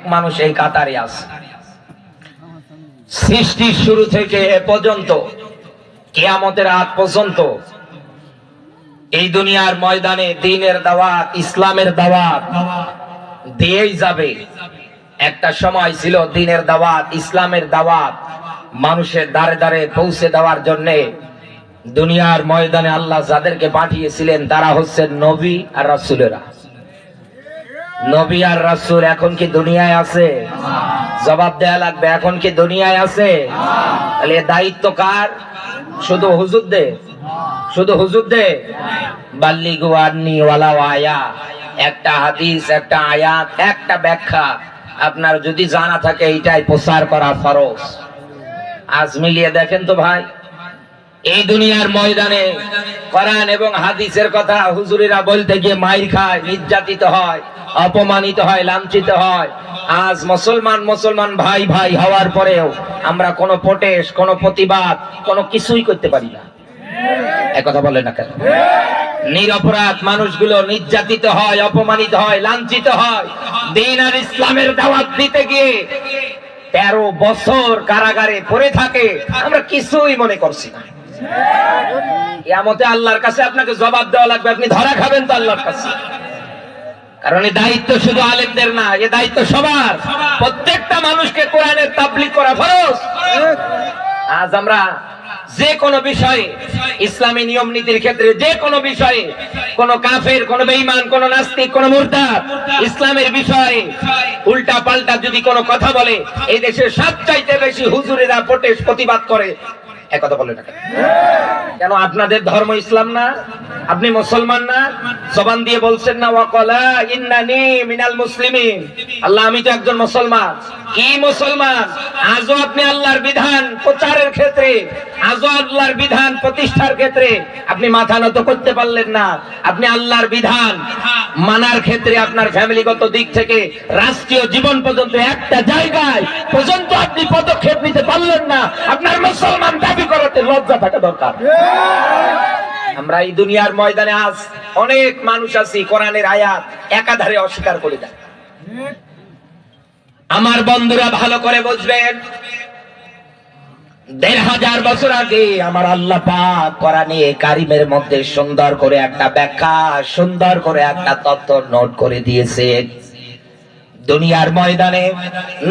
অনেক মানুষ এই কাতারে আছে। সৃষ্টির শুরু থেকে এ পর্যন্ত, কেয়ামতের আগ পর্যন্ত, এই দুনিয়ার ময়দানে দিনের দাওয়াত, ইসলামের দাওয়াত দিয়েই যাবে। একটা সময় ছিল দিনের দাওয়াত, ইসলামের দাওয়াত মানুষের দ্বারে দ্বারে পৌঁছে দেওয়ার জন্যে দুনিয়ার ময়দানে আল্লাহ যাদেরকে পাঠিয়েছিলেন তারা হচ্ছেন নবী আর রাসূলেরা। নবী আর রাসূল এখন কি দুনিয়ায় আছে? জবাব দেয়া লাগবে, এখন কি দুনিয়ায় আছে? তাহলে দায়িত্ব কার? শুধু হুজুর দে শুধু হুজুর দে বাল্লিগু আন্নি ওয়ালা আয়া। একটা হাদিস, একটা আয়াত, একটা ব্যাখ্যা। আপনার যদি জানা থাকে, এইটাই প্রচার করা ফরজ। আজ মিলিয়ে দেখেন তো ভাই। এই দুনিয়ার ময়দানে কোরআন এবং হাদিসের কথা হুজুরেরা বলতে গিয়ে মাইর খায়, নির্যাতিত হয়, অপমানিত হয়, লাঞ্ছিত হয়। আজ মুসলমান মুসলমান ভাই ভাই হওয়ার পরেও আমরা কোনো প্রোটেস্ট, কোনো প্রতিবাদ, কোনো কিছুই করতে পারি না। একথা বলে না কেন? নিরপরাধ মানুষগুলো নির্যাতিত হয়, অপমানিত হয়, লাঞ্ছিত হয়। দিন আর ইসলামের দাওয়াত দিতে গিয়ে তেরো বছর কারাগারে পড়ে থাকে, আমরা কিছুই মনে করছি না। ইয়ামতে আল্লাহর কাছে আপনাকে জবাব দেওয়া লাগবে, আপনি ধরা খাবেন তো আল্লাহর কাছে। কারণ এই দায়িত্ব শুধু আলেমদের না এ দায়িত্ব সবার। প্রত্যেকটা মানুষকে কোরআনের তাবলিগ করা ফরজ। আজ আমরা যে কোনো বিষয়ে, ইসলামী নিয়ম নীতির ক্ষেত্রে যে কোনো বিষয়ে, কোন কাফের, কোন বেঈমান, কোন নাস্তিক, কোন মুরতাদ, ইসলামের বিষয়ে উল্টা পাল্টা যদি কোনো কথা বলে, এই দেশে সবচাইতে বেশি হুজুরেরা প্রোটেস্ট প্রতিবাদ করে। একথা বলে না কেন? আপনাদের ধর্ম ইসলাম না? আপনি মুসলমান না? জবান দিয়ে বলছেন না, ওয়াকালা ইন্নানি মিনাল মুসলিমিন। আল্লাহ, আমি তো একজন মুসলমান। কি মুসলমান? আজও আপনি আল্লাহর বিধান প্রচারের ক্ষেত্রে, আজও আল্লাহর বিধান প্রতিষ্ঠার ক্ষেত্রে আপনি মাথা নত করতে পারলেন না। আপনি আল্লাহর বিধান মানার ক্ষেত্রে আপনার ফ্যামিলিগত দিক থেকে রাষ্ট্রীয় জীবন পর্যন্ত একটা জায়গায় পর্যন্ত আপনি পদক্ষেপ নিতে পারলেন না। আপনার লজ্জা থাকা দরকার। আমরা এই দুনিয়ার ময়দানে আজ অনেক মানুষ আছি, কোরআনের আয়াত একাধারে অস্বীকার করে দেয়। আমার বন্ধুরা ভালো করে বুঝবেন, দেড় হাজার বছর আগে আমার আল্লাহ পাক কোরআনে কারিমের মধ্যে সুন্দর করে একটা ব্যাখ্যা, সুন্দর করে একটা তত্ত্ব নোট করে দিয়েছে। দুনিয়ার ময়দানে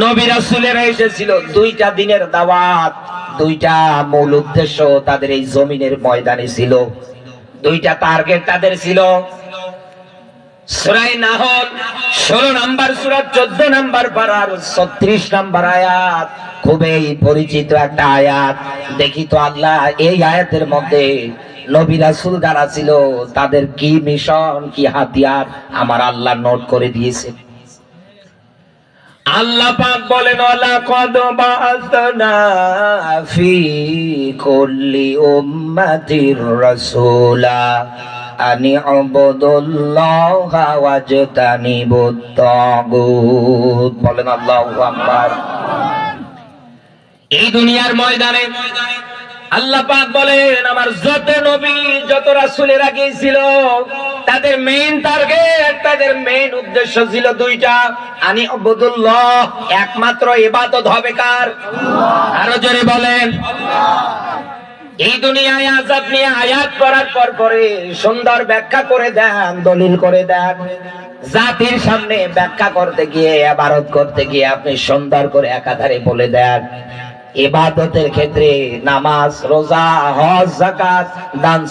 নবী রাসূলেরা এসেছিল। দুইটা দিনের দাওয়াত, দুইটা মূল উদ্দেশ্য তাদের এই জমিনের ময়দানে ছিল। দুইটা টার্গেট তাদের ছিল। সুরাই নাহল, ষোলো নাম্বার সুরা চোদ্দ নাম্বার পাড়ার ছত্রিশ নাম্বার আয়াত, খুবই পরিচিত একটা আয়াত। দেখি তো আল্লাহ, এই আয়াতের মধ্যে নবী রাসূল যারা ছিল, তাদের কি মিশন, কি হাতিয়ার আমার আল্লাহ নোট করে দিয়েছে। আল্লাহ পাক বলেন লাকাদ বাআসনা ফি কুল্লি উম্মাতির রাসূলা আনি উবুদুল্লাহা ওয়াজতানিবুত তাগুত। বলেন, আল্লাহু আকবার। এই দুনিয়ার ময়দানে আল্লাহ পাক বলেন, আমার যত নবী রাসূলেরা গিয়েছিল। তাদের মেইন টার্গেট তাদের মেইন উদ্দেশ্য ছিল দুইটা, আনি আবুদুল্লাহ, একমাত্র ইবাদত হবে কার? আরও জোরে বলেন। এই দুনিয়ায় আজ আপনি আয়াত করার পর পরে সুন্দর ব্যাখ্যা করে দেন, দলিল করে দেন। জাতির সামনে ব্যাখ্যা করতে গিয়ে, আবারত করতে গিয়ে আপনি সুন্দর করে একাধারে বলে দেন। এবাদতের ক্ষেত্রে নামাজ, রোজা, হজ জাকাত দান